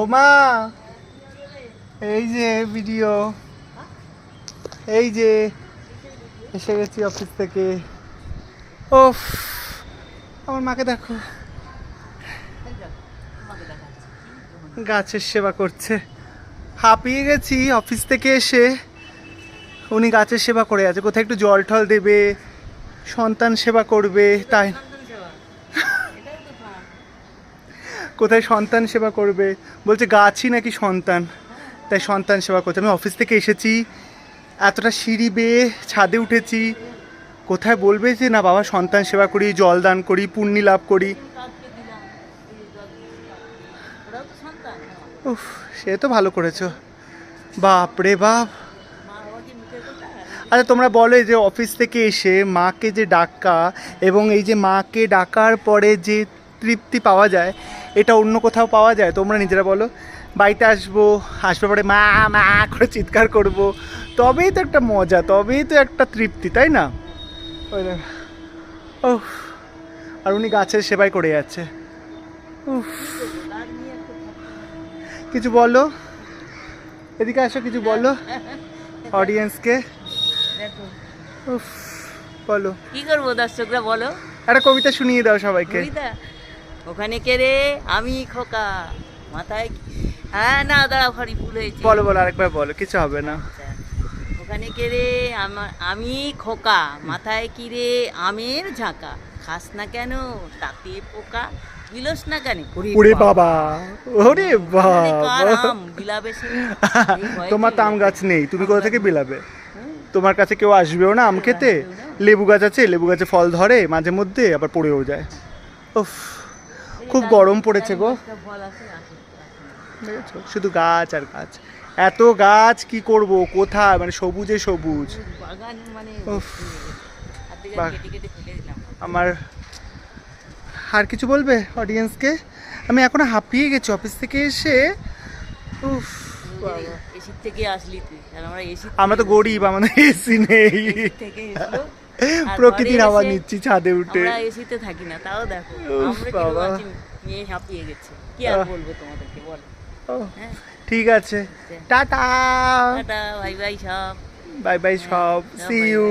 ও মা, এই যে ভিডিও এই যে এসে গেছি অফিস থেকে। ওফ, আমার মাকে দেখো। গাছের সেবা করছে। হাঁপিয়ে গেছি অফিস থেকে এসে। উনি গাছের সেবা করে আছে। কোথায় একটু জল টল দেবে, সন্তান সেবা করবে, তাই কোথায় সন্তান সেবা করবে? বলছে, গাছই নাকি সন্তান। তাই সন্তান সেবা করছে। আমি অফিস থেকে এসেছি, এতটা সিঁড়ি বেয়ে ছাদে উঠেছি। কোথায় বলবে যে, না বাবা, সন্তান সেবা করি, জল দান করি, পুণ্যি লাভ করি। উফ, সে তো ভালো করেছ। বাপ রে বাপ। আচ্ছা তোমরা বলো যে অফিস থেকে এসে মাকে যে ডাকা এবং এই যে মাকে ডাকার পরে যে তৃপ্তি পাওয়া যায় এটা অন্য কোথাও পাওয়া যায়? তোমরা নিজেরা বলো। বাড়িতে আসব আসবার পরে মা মা করে চিৎকার করব। তবেই তো একটা মজা তবেই তো একটা তৃপ্তি তাই না? ওই। উফ আর উনি গাছের সেবাই করে যাচ্ছে। উফ। কিছু বলো? এদিকে আসো কিছু বলো? অডিয়েন্সকে উফ বলো। কি করব দর্শকরা বলো। একটা কবিতা শুনিয়ে দাও সবাইকে। কবিতা? ওখানে কে রে? আমি খোকা। মাথায় হ্যাঁ না দাঁড়া ওখানে ভুল হয়েছে। বলো বলো আরেকবার বলো কিছু হবে না। আচ্ছা, ওখানে কে রে? আমা- আমি খোকা। মাথায় কি রে? আমের ঝাঁকা। খাস না কেন? তাতে পোকা। বিলস না কেন? ওরে বাবা। ওরে বাবা আম? বিলাবে তোমার কি? তাম গাছ নেই তুমি কোথা থেকে বিলাবে? তোমার কাছে কেউ আসবেও না আম খেতে? লেবু গাছ আছে লেবু গাছে ফল ধরে মাঝে মধ্যে আবার পড়েও যায়। উফ। খুব গরম পড়েছে গো। দেখেছ? শুধু গাছ আর গাছ। এত গাছ কি করব? কোথায়? মানে সবুজে সবুজ। মানে আমার আর কিছু বলবে অডিয়েন্সকে আমি এখনও হাঁপিয়ে গেছি অফিস থেকে এসে। উফ থেকে আসলি আমরা তো গরিব আমাদের এসি নেই। থেকে প্রকৃতির আওয়াজ নিচ্ছি ছাদে উঠে। আমরা এসিতে থাকি না তাও দেখো। আমরা বাবা। নিয়ে হাঁপিয়ে গেছে। কি আর বলব তোমাদেরকে বল। হ্যাঁ। ঠিক আছে। টাটা। টাটা বাই বাই সব। বাই বাই সব। সব সি ইউ